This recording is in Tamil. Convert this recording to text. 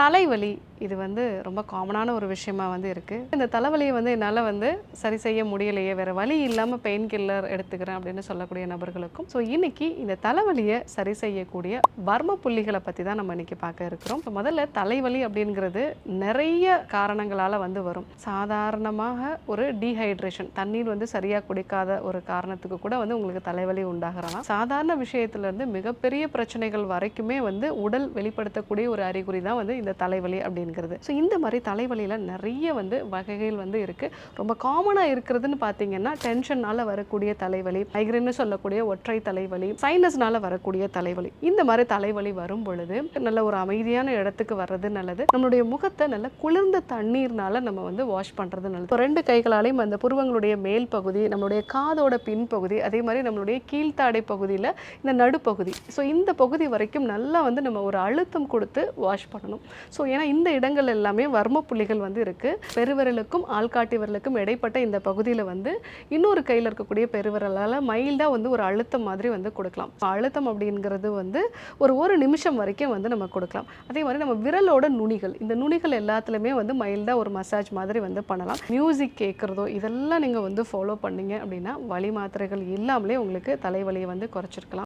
தலைவலி. இது வந்து ரொம்ப காமனான ஒரு விஷயமா வந்து இருக்குது இந்த தலைவலியை வந்து என்னால் வந்து சரி செய்ய முடியலையே வேறு வழி இல்லாமல் பெயின் கில்லர் எடுத்துக்கிறேன் அப்படின்னு சொல்லக்கூடிய நபர்களுக்கும். ஸோ இன்னைக்கு இந்த தலைவலியை சரி செய்யக்கூடிய வர்ம புள்ளிகளை பற்றி தான் நம்ம இன்றைக்கி பார்க்க இருக்கிறோம். இப்போ முதல்ல தலைவலி அப்படிங்கிறது நிறைய காரணங்களால் வந்து வரும். சாதாரணமாக ஒரு டீஹைட்ரேஷன் தண்ணீர் வந்து சரியாக குடிக்காத ஒரு காரணத்துக்கு கூட வந்து உங்களுக்கு தலைவலி உண்டாகிறலாம் சாதாரண விஷயத்துலேருந்து மிகப்பெரிய பிரச்சனைகள் வரைக்குமே வந்து உடல் வெளிப்படுத்தக்கூடிய ஒரு அறிகுறி தான் வந்து இந்த தலைவலி அப்படின்னு அப்படிங்கிறது. ஸோ இந்த மாதிரி தலைவலியில் நிறைய வந்து வகைகள் வந்து இருக்குது ரொம்ப காமனாக இருக்கிறதுன்னு பார்த்தீங்கன்னா டென்ஷனால் வரக்கூடிய தலைவலி மைக்ரேன்னு சொல்லக்கூடிய ஒற்றை தலைவலி சைனஸ்னால வரக்கூடிய தலைவலி. இந்த மாதிரி தலைவலி வரும் பொழுது நல்ல ஒரு அமைதியான இடத்துக்கு வர்றது நல்லது. நம்மளுடைய முகத்தை நல்ல குளிர்ந்த தண்ணீர்னால நம்ம வந்து வாஷ் பண்ணுறது நல்லது. இப்போ ரெண்டு கைகளாலையும் அந்த புருவங்களுடைய மேல் பகுதி நம்மளுடைய காதோட பின்பகுதி அதே மாதிரி நம்மளுடைய கீழ்த்தாடை பகுதியில் இந்த நடுப்பகுதி. ஸோ இந்த பகுதி வரைக்கும் நல்லா வந்து நம்ம ஒரு அழுத்தம் கொடுத்து வாஷ் பண்ணணும். ஸோ ஏன்னா இந்த இடங்கள் எல்லாமே வர்ம புள்ளிகள் வந்து இருக்குது பெருவிரலுக்கும் ஆள்காட்டி விரலுக்கும் இடைப்பட்ட இந்த பகுதியில் வந்து இன்னொரு கையில் இருக்கக்கூடிய பெருவிரலால் மைல்டாக வந்து ஒரு அழுத்தம் மாதிரி வந்து கொடுக்கலாம். அழுத்தம் அப்படிங்கிறது வந்து ஒரு ஒரு நிமிஷம் வரைக்கும் வந்து நம்ம கொடுக்கலாம். அதே மாதிரி நம்ம விரலோட நுனிகள் இந்த நுனிகள் எல்லாத்துலேயுமே வந்து மைல்டாக ஒரு மசாஜ் மாதிரி வந்து பண்ணலாம். மியூசிக் கேட்குறதோ இதெல்லாம் நீங்கள் வந்து ஃபாலோ பண்ணீங்க அப்படின்னா வழி மாத்திரைகள் இல்லாமலே உங்களுக்கு தலைவலியை வந்து குறைச்சிருக்கலாம்.